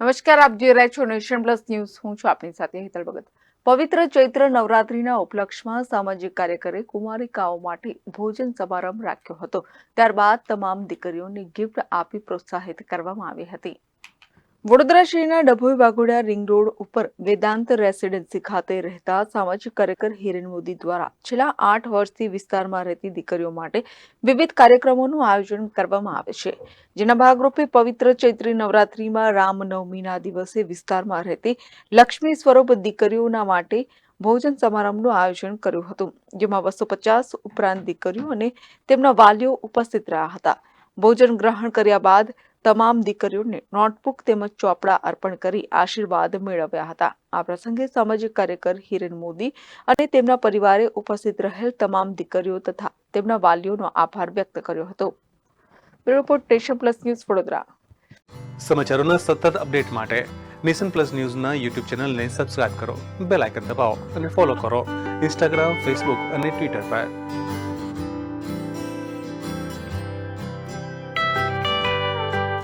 નમસ્કાર, આપ જોઈ રહ્યા છો નેશન પ્લસ ન્યૂઝ. હું છું આપની સાથે હેતલ ભગત. પવિત્ર ચૈત્ર નવરાત્રીના ઉપલક્ષમાં સામાજિક કાર્યકરે કુમારિકાઓ માટે ભોજન સમારંભ રાખ્યો હતો. ત્યારબાદ તમામ દીકરીઓને ગિફ્ટ આપી પ્રોત્સાહિત કરવામાં આવી હતી. વડોદરા શહેરના ડભોઈ વાઘોડિયા રિંગ રોડ ઉપર વેદાંત રેસિડેન્સી ખાતે રહેતા સામાજિક કાર્યકર હિરેન મોદી દ્વારા છેલ્લા આઠ વર્ષથી વિસ્તારમાં રહેતી દીકરીઓ માટે વિવિધ કાર્યક્રમોનું આયોજન કરવામાં આવે છે. જેના ભાગરૂપે પવિત્ર ચૈત્રી નવરાત્રીમાં રામનવમીના દિવસે વિસ્તારમાં રહેતી લક્ષ્મી સ્વરૂપ દીકરીઓના માટે ભોજન સમારંભનું આયોજન કર્યું હતું, જેમાં બસો પચાસ ઉપરાંત દીકરીઓ અને તેમના વાલીઓ ઉપસ્થિત રહ્યા હતા. ભોજન ગ્રહણ કર્યા બાદ તમામ દીકરીઓને નોટબુક તેમજ ચોપડા અર્પણ કરી આશીર્વાદ મેળવ્યા હતા. આ પ્રસંગે સામાજિક કાર્યકર હિરેન મોદી અને તેમના પરિવારે ઉપસ્થિત રહેલ તમામ દીકરીઓ તથા તેમના વાલીઓનો આભાર વ્યક્ત કર્યો હતો. Report nation plus news Vadodara. સમાચારોના સતત અપડેટ માટે નેશન પ્લસ ન્યૂઝના યુટ્યુબ ચેનલને સબસ્ક્રાઇબ કરો, બેલ આઇકન દબાવો અને ફોલો કરો. ઇન્સ્ટાગ્રામ, ફેસબુક અને ટ્વિટર પર.